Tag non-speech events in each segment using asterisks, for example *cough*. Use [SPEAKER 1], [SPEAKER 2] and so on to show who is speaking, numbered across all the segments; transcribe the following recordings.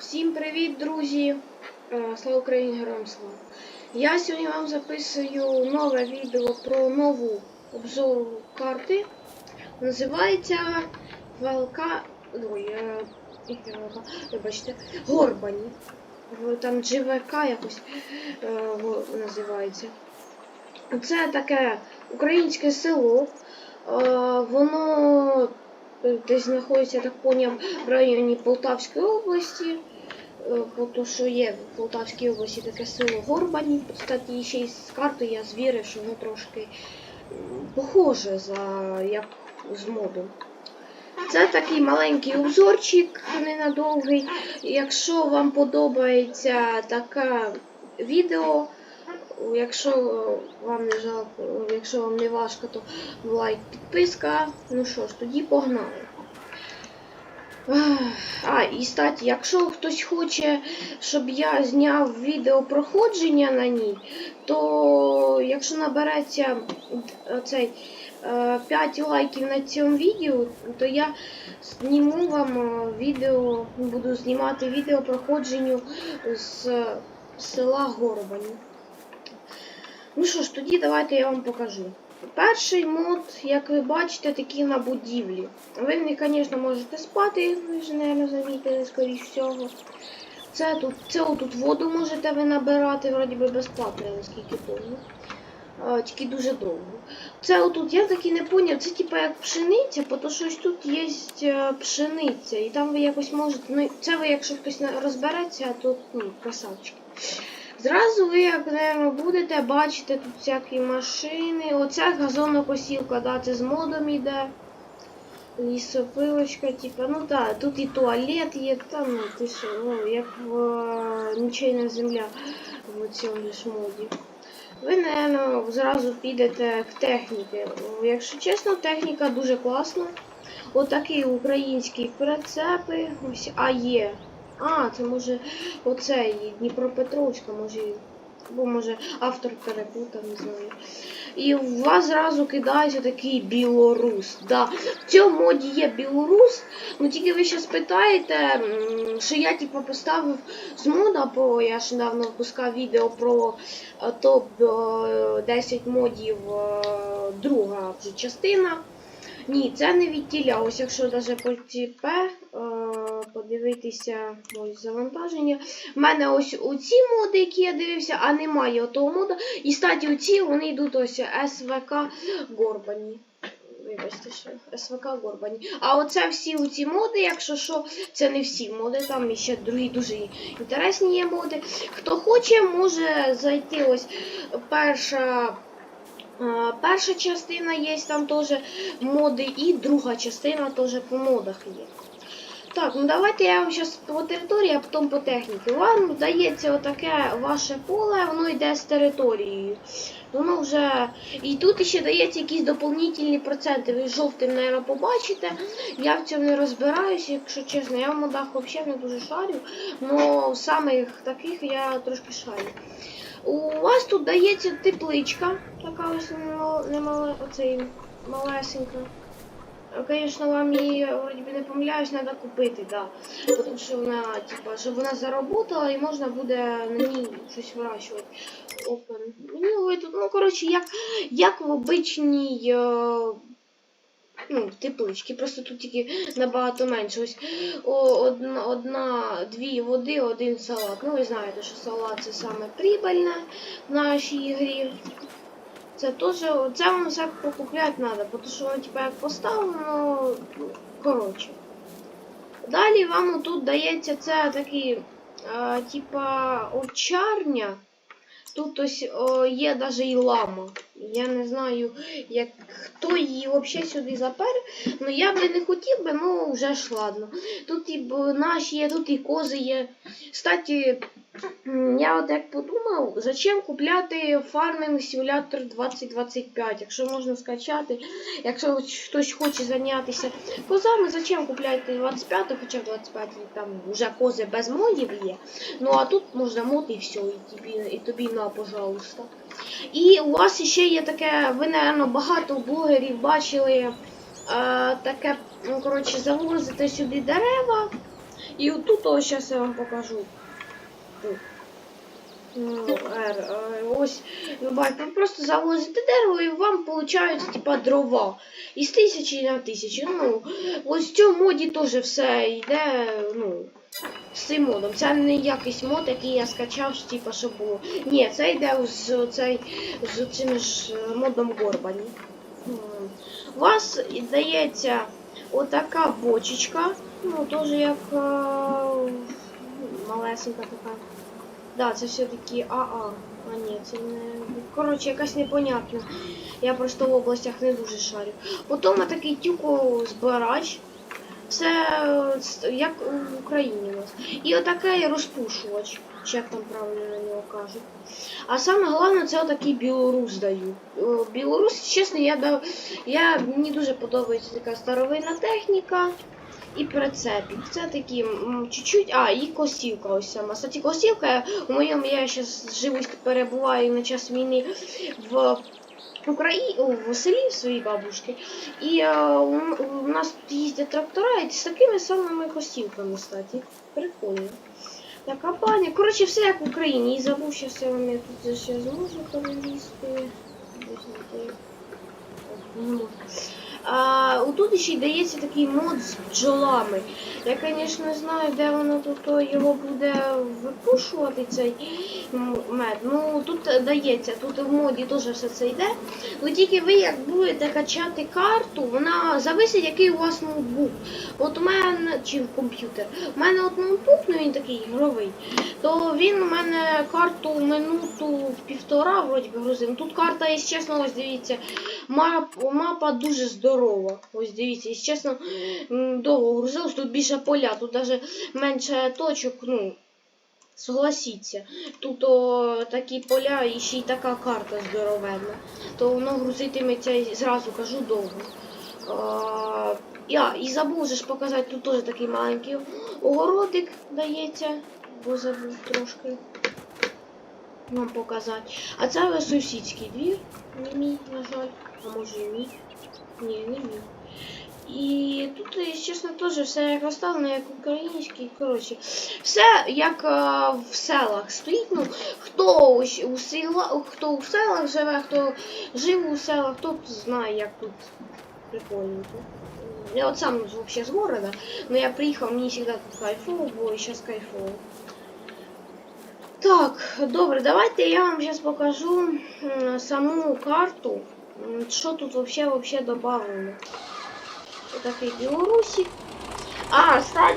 [SPEAKER 1] Всім привіт, друзі! Е, Слава Україні, героям слава! Я сьогодні вам записую нове відео про нову обзору карти. Називається Велка. Ой, е, яке Вибачте, Горбані. Там ГВК якось е, називається. Це таке українське село. Воно десь знаходиться, так поняв, в районі Полтавської області. Е, бо що є в Полтавській області таке село Горбані. Кстати, ще з карти я звірив, що воно трошки похоже за як з моду. Це такий маленький обзорчик, ненадовгий. Якщо вам подобається таке відео, якщо вам не жалко, якщо вам не важко, то лайк, підписка. Ну що ж, тоді погнали. А, і статі, якщо хтось хоче, щоб я зняв відео проходження на ній, то якщо набереться е, цей е, 5 лайків на цьому відео, то я зніму вам е, відео, буду знімати відео проходженню з села Горбані. Ну що ж, тоді давайте я вам покажу. Перший мод, як ви бачите, такий на будівлі. Ви в них, звісно, можете спати, ви ж, мабуть, замітили, скоріш всього. Це тут, це отут воду можете ви набирати, вроді би безплатно, наскільки помню. Тільки дуже довго. Це отут, я таки не поняв, це типа як пшениця, бо то щось тут є е, пшениця. І там ви якось можете. Ну, це ви, якщо хтось розбереться, то ну, красавчики. Зразу ви, як наверно, будете бачити тут всякі машини. Оця газонокосілка, да, це з модом іде. Лісопилочка, типа, ну так, тут і туалет є, там, ну, ти що, ну, як в е, нічийна земля в цьому ж моді. Ви, напевно, зразу підете в техніки. Якщо чесно, техніка дуже класна. Отакі українські прицепи. Ось, а є. А, це може оцей Дніпропетровська, може. Або може автор перепутав, не знаю. І у вас зразу кидається такий білорус. Да. В цьому моді є білорус. Ну тільки ви ще спитаєте, що я типу поставив з мода, бо я ж недавно випускав відео про е, топ е, 10 модів е, друга вже частина. Ні, це не від тіля. Ось якщо навіть по ТП подивитися ось завантаження. У мене ось оці моди, які я дивився, а немає отого мода. І статі оці вони йдуть ось СВК Горбані. Вибачте, що СВК Горбані. А оце всі оці моди, якщо що, це не всі моди, там ще другі дуже інтересні є моди. Хто хоче, може зайти ось перша. Перша частина є, там теж моди, і друга частина теж по модах є. Так, ну давайте я вам зараз по території, а потім по техніці. Вам дається отаке ваше поле, воно йде з територією. Воно вже. І тут ще дається якісь доповнительні проценти. Ви жовтим, мабуть, побачите. Я в цьому не розбираюся, якщо чесно, я в модах взагалі не дуже шарю. але в самих таких я трошки шарю. У вас тут дається тепличка, така ось немал- немала, оцей малесенька. Звісно, вам її, вроді би, не помиляюсь, треба купити, да. Тому що вона, типа, щоб вона заработала і можна буде на ній щось вирощувати. Мені тут, ну, коротше, як, як в обичній. Е, Ну, тепличці, просто тут тільки набагато менше. Ось одна, одна, дві води, один салат. Ну, ви знаєте, що салат це саме прибильне в нашій грі. Це теж, це вам все покупляти треба, тому що воно типа як поставлено, ну, коротше. Далі вам тут дається це такий, а, типа, овчарня. Тут ось о, є навіть і лама. Я не знаю, як хто її взагалі сюди запер. Ну я би не хотів би, ну вже ж ладно. Тут і наші є, тут і кози є. Кстати, м, я от як подумав, зачем купляти фарминг симулятор 2025, якщо можна скачати, якщо хтось хоче зайнятися козами, зачем купляти 25, хоча 25 там вже кози без модів є. Ну а тут можна мод і все, і тобі, і тобі на, пожалуйста. І у вас ще є таке, ви, напевно, багато блогерів бачили е, таке, ну, коротше, завозите сюди дерева І отут ось зараз я вам покажу. Ну, ось, ви бачите, ви просто завозите дерево і вам виходить, типа, дрова. Із тисячі на тисячу. Ну, ось в цьому моді теж все йде, ну, з цим модом. Це не якийсь мод, який я скачав, типа, щоб було. Ні, це йде з, цей, з цим ж е, модом Горбані. У вас дається отака бочечка, ну, теж як е, малесенька така. Да, це все-таки АА. А ні, це не. Коротше, якась непонятна. Я просто в областях не дуже шарю. Потім такий тюкозбирач. Це е, як в Україні у нас. І отакий розпушувач. Чи як там правильно на нього кажуть. А саме головне це отакий білорус даю. Білорус, чесно, я дав. Я, мені дуже подобається така старовинна техніка. І прицепік. Це такі чуть-чуть. А, і косілка ось сама. Кстати, косілка у моєму я зараз живу, перебуваю на час війни в Україні, в селі в своїй бабушки. І е, у, у нас тут їздять трактора і з такими самими косілками, кстати. Прикольно. Така пані. Коротше, все як в Україні. І забув, що вам я тут ще зможу перелізти. Десь не те. О, не можу. А, тут ще й дається такий мод з бджолами. Я, звісно, не знаю, де воно тут його буде випушувати цей мед. Ну тут дається, тут в моді теж все це йде. Ви тільки ви як будете качати карту, вона зависить, який у вас ноутбук. От у мене чи комп'ютер. У мене от ноутбук, ну він такий ігровий, то він у мене карту минуту півтора вроді грузив. Тут карта, якщо чесно, ось дивіться, мап, мапа дуже здорова. Ось дивіться, якщо чесно, довго грузилось, тут більше поля, тут навіть менше точок, ну. Согласіться, тут о, такі поля і ще й така карта здоровенна, то воно грузитиметься зразу кажу довго. А, я і забув же ж показати, тут теж такий маленький огородик дається, бо забув трошки вам показати. А це сусідський двір, не мій, на жаль, а може і мій. Ні, не мій. І тут, якщо чесно, теж все як розставлено, як український. Коротше, все як е, в селах стоїть. Ну, хто у села, хто у селах живе, хто жив у селах, тот знає, як тут прикольненько. Я от сам взагалі з города, но я приїхав, мені завжди тут кайфово було і зараз кайфово. Так, добре, давайте я вам зараз покажу саму карту. Що тут вообще вообще добавлено. Отакий білорусик. А, кстати,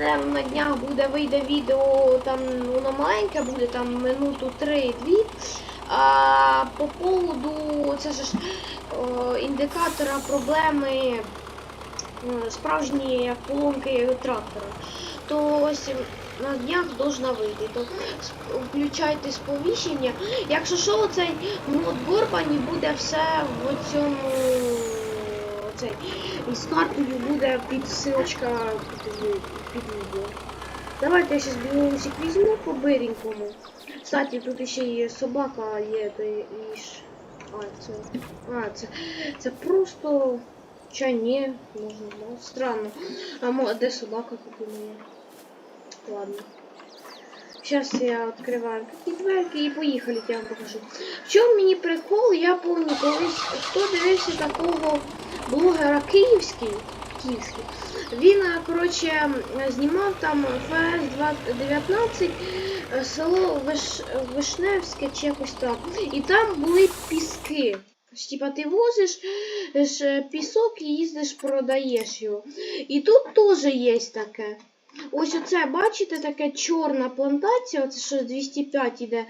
[SPEAKER 1] я на днях буде вийде відео, там воно маленьке буде, там минуту 3-2. А по поводу це ж індикатора проблеми справжні як поломки трактора. То ось на днях должна вийти. То включайте сповіщення. Якщо що, цей мод Горбані буде все в цьому цей з картою буде під ссылочка під, відео. Давайте я зараз білорусик візьму по биренькому. Кстати, тут ще є собака, є то і. А, це. А, це. Це просто. Ча ні, можна, ну, странно. А мо, де собака у мене? Ладно. Сейчас я открываю такі дверки і поїхали, я вам покажу. В чому мені прикол, я пам'ятаю, колись хто дивився такого блогера київський, київський. Він, е, коротше, знімав там ФС 19 е, село Виш... Вишневське чи якось так. І там були піски. Типа ти возиш е, пісок і їздиш, продаєш його. І тут теж є таке. Ось оце, бачите, таке чорна плантація, оце що з 205 іде.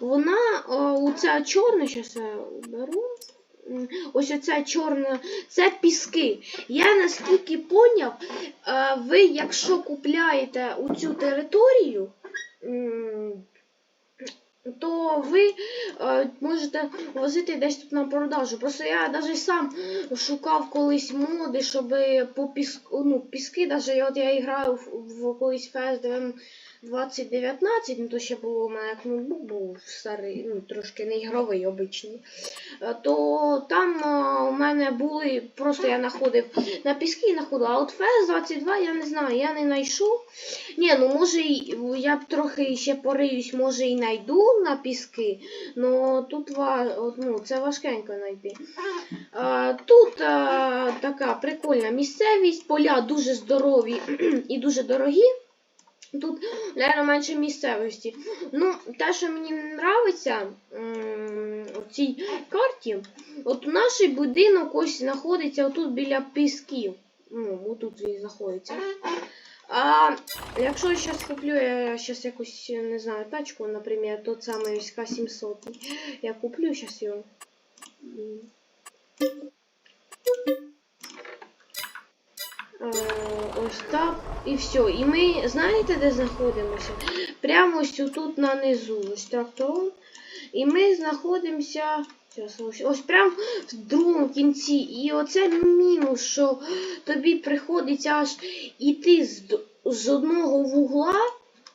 [SPEAKER 1] Вона, е, оця чорна, зараз я беру. Ось оця чорна, це піски. Я наскільки поняв, ви якщо купляєте у цю територію, то ви е, можете возити десь тут на продажу. Просто я навіть сам шукав колись моди, щоб по піску, ну, піски, навіть от я граю в, колись фест 2019, ну то ще було у мене як ноутбук був старий, ну трошки не ігровий, обичний. Е, То там е, у мене були, просто я знаходив на піски знаходив, а от фес 22 я не знаю, я не знайшов. Ні, ну може я б трохи ще пориюсь, може і знайду на піски, але тут ну, це важкенько знайти. А, Тут така прикольна місцевість, поля дуже здорові *clears throat* і дуже дорогі. Тут, наверное, менше місцевості. Ну, те, що мені подобається в цій карті, от наш будинок ось знаходиться отут біля пісків. Ну, отут він знаходиться. А якщо я зараз куплю, я зараз якусь, не знаю, тачку, наприклад, тот самий ось К700, я куплю зараз його. М. Так. І все. І ми знаєте, де знаходимося? Прямо ось тут на низу. Ось трактором. І ми знаходимося. Ось, ось прямо в другому кінці. І оце мінус, що тобі приходиться аж іти з, з одного вугла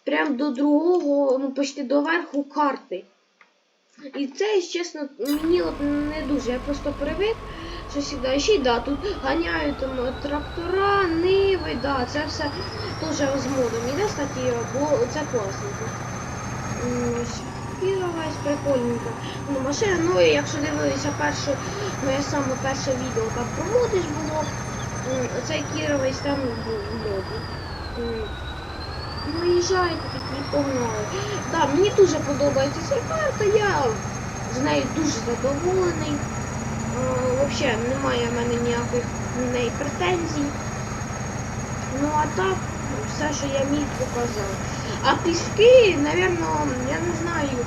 [SPEAKER 1] прямо до другого, ну почти до верху карти. І це, чесно, мені не дуже. Я просто привик, що завжди. Ще й да, тут ганяють там трактора, ниви, да, це все теж з модом іде, кстати, бо це класненько. Ось. Прикольненько. Ну, машина, ну і якщо дивилися перше, моє саме перше відео там про моди ж було, цей кіровець там був моді. М, Виїжджаєте такі погнали. Да, мені дуже подобається ця карта, я з нею дуже задоволений. Взагалі немає в мене ніяких неї претензій. Ну а так, все, що я міг показав. А піски, напевно, я не знаю,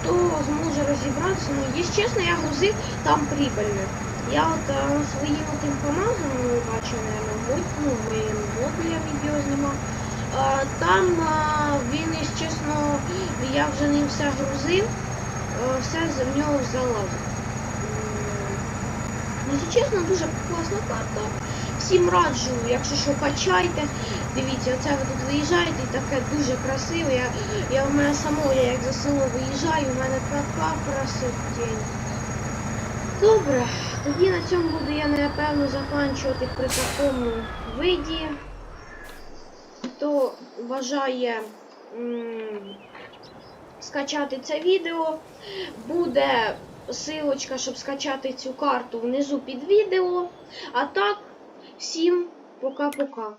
[SPEAKER 1] хто зможе розібратися. Ну, якщо чесно, я грузив там прибильно. Я от е, своїм тим ви бачили, наверное, ну, моїм боку я відео знімав. А, Там він, якщо чесно, я вже ним все грузив, все в нього залазить. Якщо чесно, дуже класна карта. Всім раджу, якщо що качайте. Дивіться, оце ви тут виїжджаєте і таке дуже красиве. Я, я в мене самого, я як за село виїжджаю, у мене така красотень. Добре, тоді на цьому буду я напевно закінчувати при такому виді хто бажає м, скачати це відео, буде силочка, щоб скачати цю карту внизу під відео. А так, всім пока-пока.